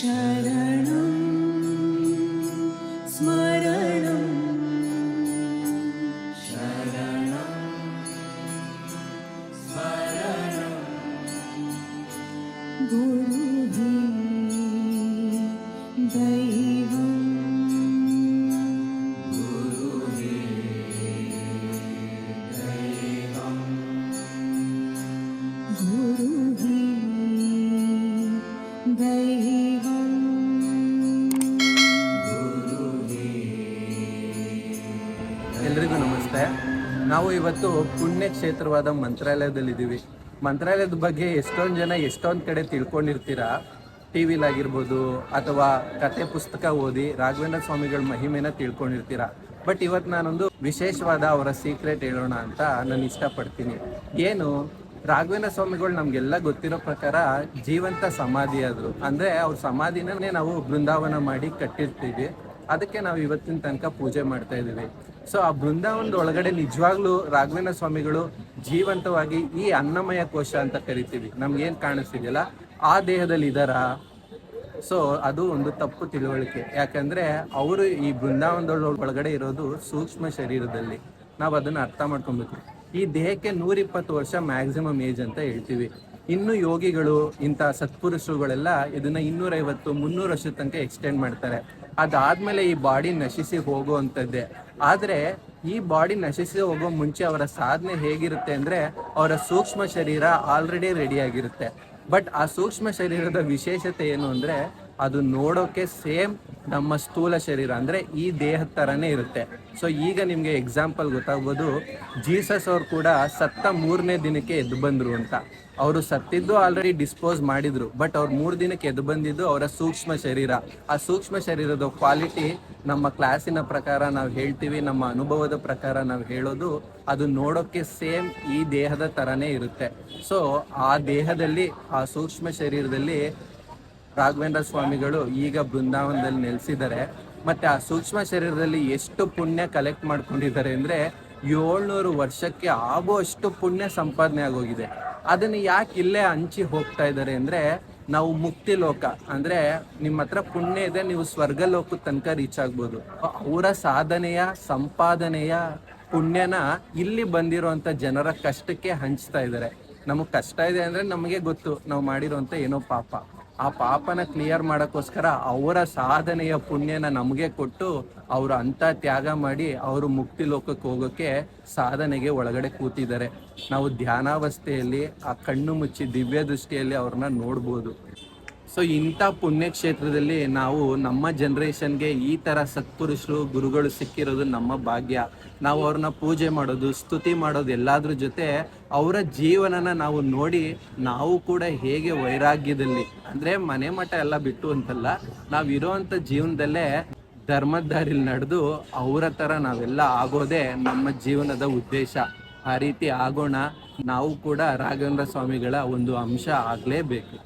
ശരണം സ്മരണം. ശരണം സ്മരണം. ഗുരു ദൈവം. They. ಎಲ್ರಿಗೂ ನಮಸ್ತೆ. ನಾವು ಇವತ್ತು ಪುಣ್ಯ ಕ್ಷೇತ್ರವಾದ ಮಂತ್ರಾಲಯದಲ್ಲಿದ್ದೀವಿ. ಮಂತ್ರಾಲಯದ ಬಗ್ಗೆ ಎಷ್ಟೊಂದು ಜನ ಎಷ್ಟೊಂದು ಕಡೆ ತಿಳ್ಕೊಂಡಿರ್ತೀರಾ? ಟಿ ವಿಲಾಗಿರ್ಬೋದು ಅಥವಾ ಕತೆ ಪುಸ್ತಕ ಓದಿ ರಾಘವೇಂದ್ರ ಸ್ವಾಮಿಗಳ ಮಹಿಮೆನ ತಿಳ್ಕೊಂಡಿರ್ತೀರಾ? ಬಟ್ ಇವತ್ತು ನಾನೊಂದು ವಿಶೇಷವಾದ ಅವರ ಸೀಕ್ರೆಟ್ ಹೇಳೋಣ ಅಂತ ನಾನು ಇಷ್ಟಪಡ್ತೀನಿ. ಏನು? ರಾಘವೇಂದ್ರ ಸ್ವಾಮಿಗಳು ನಮಗೆಲ್ಲ ಗೊತ್ತಿರೋ ಪ್ರಕಾರ ಜೀವಂತ ಸಮಾಧಿ ಆದರು ಅಂದರೆ ಅವ್ರ ಸಮಾಧಿನೇ ನಾವು ಬೃಂದಾವನ ಮಾಡಿ ಕಟ್ಟಿರ್ತೀವಿ. ಅದಕ್ಕೆ ನಾವು ಇವತ್ತಿನ ತನಕ ಪೂಜೆ ಮಾಡ್ತಾ ಇದೀವಿ ಸೊ ಆ ಬೃಂದಾವನದ ಒಳಗಡೆ ನಿಜವಾಗ್ಲೂ ರಾಘವೇಂದ್ರ ಸ್ವಾಮಿಗಳು ಜೀವಂತವಾಗಿ ಈ ಅನ್ನಮಯ ಕೋಶ ಅಂತ ಕರಿತೀವಿ. ಏನು ಕಾಣಿಸ್ತಿದೆಯಲ್ಲ? ಆ ದೇಹದಲ್ಲಿ ಇದ್ದಾರಾ? ಸೊ ಅದು ಒಂದು ತಪ್ಪು ತಿಳುವಳಿಕೆ. ಯಾಕಂದ್ರೆ ಅವರು ಈ ಬೃಂದಾವನದ ಒಳಗಡೆ ಇರೋದು ಸೂಕ್ಷ್ಮ ಶರೀರದಲ್ಲಿ. ನಾವು ಅದನ್ನ ಅರ್ಥ ಮಾಡ್ಕೊಬೇಕು. ಈ ದೇಹಕ್ಕೆ ನೂರಿಪ್ಪತ್ತು ವರ್ಷ ಮ್ಯಾಕ್ಸಿಮಮ್ ಏಜ್ ಅಂತ ಹೇಳ್ತೀವಿ. ಇನ್ನು ಯೋಗಿಗಳು ಇಂಥ ಸತ್ಪುರುಷರುಗಳೆಲ್ಲ ಇದನ್ನ ಇನ್ನೂರೈವತ್ತು, ಮುನ್ನೂರು ವರ್ಷದ ತನಕ ಎಕ್ಸ್ಟೆಂಡ್ ಮಾಡ್ತಾರೆ. ಅದಾದ್ಮೇಲೆ ಈ ಬಾಡಿ ನಶಿಸಿ ಹೋಗುವಂಥದ್ದೇ. ಆದರೆ ಈ ಬಾಡಿ ನಶಿಸಿ ಹೋಗೋ ಮುಂಚೆ ಅವರ ಸಾಧನೆ ಹೇಗಿರುತ್ತೆ ಅಂದ್ರೆ ಅವರ ಸೂಕ್ಷ್ಮ ಶರೀರ ಆಲ್ರೆಡಿ ರೆಡಿ ಆಗಿರುತ್ತೆ. ಬಟ್ ಆ ಸೂಕ್ಷ್ಮ ಶರೀರದ ವಿಶೇಷತೆ ಏನು ಅಂದ್ರೆ ಅದು ನೋಡೋಕೆ ಸೇಮ್ ನಮ್ಮ ಸ್ಥೂಲ ಶರೀರ, ಅಂದ್ರೆ ಈ ದೇಹದ ಥರನೇ ಇರುತ್ತೆ. ಸೊ ಈಗ ನಿಮಗೆ ಎಕ್ಸಾಂಪಲ್ ಗೊತ್ತಾಗ್ಬೋದು, ಜೀಸಸ್ ಅವ್ರು ಕೂಡ ಸತ್ತ ಮೂರನೇ ದಿನಕ್ಕೆ ಎದ್ದು ಬಂದರು ಅಂತ. ಅವರು ಸತ್ತಿದ್ದು ಆಲ್ರೆಡಿ ಡಿಸ್ಪೋಸ್ ಮಾಡಿದ್ರು ಬಟ್ ಅವ್ರು ಮೂರು ದಿನಕ್ಕೆ ಎದ್ದು ಬಂದಿದ್ದು ಅವರ ಸೂಕ್ಷ್ಮ ಶರೀರ. ಆ ಸೂಕ್ಷ್ಮ ಶರೀರದ ಕ್ವಾಲಿಟಿ ನಮ್ಮ ಕ್ಲಾಸಿನ ಪ್ರಕಾರ ನಾವು ಹೇಳ್ತೀವಿ, ನಮ್ಮ ಅನುಭವದ ಪ್ರಕಾರ ನಾವು ಹೇಳೋದು, ಅದು ನೋಡೋಕೆ ಸೇಮ್ ಈ ದೇಹದ ಥರನೇ ಇರುತ್ತೆ. ಸೊ ಆ ದೇಹದಲ್ಲಿ, ಆ ಸೂಕ್ಷ್ಮ ಶರೀರದಲ್ಲಿ ರಾಘವೇಂದ್ರ ಸ್ವಾಮಿಗಳು ಈಗ ಬೃಂದಾವನದಲ್ಲಿ ನೆಲೆಸಿದ್ದಾರೆ. ಮತ್ತೆ ಆ ಸೂಕ್ಷ್ಮ ಶರೀರದಲ್ಲಿ ಎಷ್ಟು ಪುಣ್ಯ ಕಲೆಕ್ಟ್ ಮಾಡ್ಕೊಂಡಿದ್ದಾರೆ ಅಂದ್ರೆ ಏಳ್ನೂರು ವರ್ಷಕ್ಕೆ ಆಗುವಷ್ಟು ಪುಣ್ಯ ಸಂಪಾದನೆ ಆಗೋಗಿದೆ. ಅದನ್ನ ಯಾಕೆ ಇಲ್ಲೇ ಹಂಚಿ ಹೋಗ್ತಾ ಇದ್ದಾರೆ ಅಂದ್ರೆ ನಾವು ಮುಕ್ತಿ ಲೋಕ ಅಂದ್ರೆ ನಿಮ್ಮ ಹತ್ರ ಪುಣ್ಯ ಇದೆ, ನೀವು ಸ್ವರ್ಗ ಲೋಕದ ತನಕ ರೀಚ್ ಆಗ್ಬೋದು. ಅವರ ಸಾಧನೆಯ, ಸಂಪಾದನೆಯ ಪುಣ್ಯನ ಇಲ್ಲಿ ಬಂದಿರುವಂತ ಜನರ ಕಷ್ಟಕ್ಕೆ ಹಂಚ್ತಾ ಇದ್ದಾರೆ. ನಮಗ್ ಕಷ್ಟ ಇದೆ ಅಂದ್ರೆ ನಮಗೆ ಗೊತ್ತು, ನಾವು ಮಾಡಿರುವಂತ ಏನೋ ಪಾಪ. ಆ ಪಾಪನ ಕ್ಲಿಯರ್ ಮಾಡೋಕ್ಕೋಸ್ಕರ ಅವರ ಸಾಧನೆಯ ಪುಣ್ಯನ ನಮಗೆ ಕೊಟ್ಟು ಅವರು ಅಂತ ತ್ಯಾಗ ಮಾಡಿ ಅವರು ಮುಕ್ತಿ ಲೋಕಕ್ಕೆ ಹೋಗೋಕೆ ಸಾಧನೆಗೆ ಒಳಗಡೆ ಕೂತಿದ್ದಾರೆ. ನಾವು ಧ್ಯಾನಾವಸ್ಥೆಯಲ್ಲಿ ಆ ಕಣ್ಣು ಮುಚ್ಚಿ ದಿವ್ಯ ದೃಷ್ಟಿಯಲ್ಲಿ ಅವ್ರನ್ನ ನೋಡ್ಬೋದು. ಸೊ ಇಂಥ ಪುಣ್ಯಕ್ಷೇತ್ರದಲ್ಲಿ ನಾವು ನಮ್ಮ ಜನ್ರೇಷನ್ಗೆ ಈ ಥರ ಸತ್ಪುರುಷರು, ಗುರುಗಳು ಸಿಕ್ಕಿರೋದು ನಮ್ಮ ಭಾಗ್ಯ. ನಾವು ಅವ್ರನ್ನ ಪೂಜೆ ಮಾಡೋದು, ಸ್ತುತಿ ಮಾಡೋದು ಎಲ್ಲಾದ್ರ ಜೊತೆ ಅವರ ಜೀವನನ ನಾವು ನೋಡಿ ನಾವು ಕೂಡ ಹೇಗೆ ವೈರಾಗ್ಯದಲ್ಲಿ. ಅಂದರೆ ಮನೆ ಮಠ ಎಲ್ಲ ಬಿಟ್ಟು ಅಂತಲ್ಲ, ನಾವು ಇರೋವಂಥ ಜೀವನದಲ್ಲೇ ಧರ್ಮದಾರಿಲಿ ನಡೆದು ಅವರ ಥರ ನಾವೆಲ್ಲ ಆಗೋದೇ ನಮ್ಮ ಜೀವನದ ಉದ್ದೇಶ. ಆ ರೀತಿ ಆಗೋಣ, ನಾವು ಕೂಡ ರಾಘವೇಂದ್ರ ಸ್ವಾಮಿಗಳ ಒಂದು ಅಂಶ ಆಗಲೇಬೇಕು.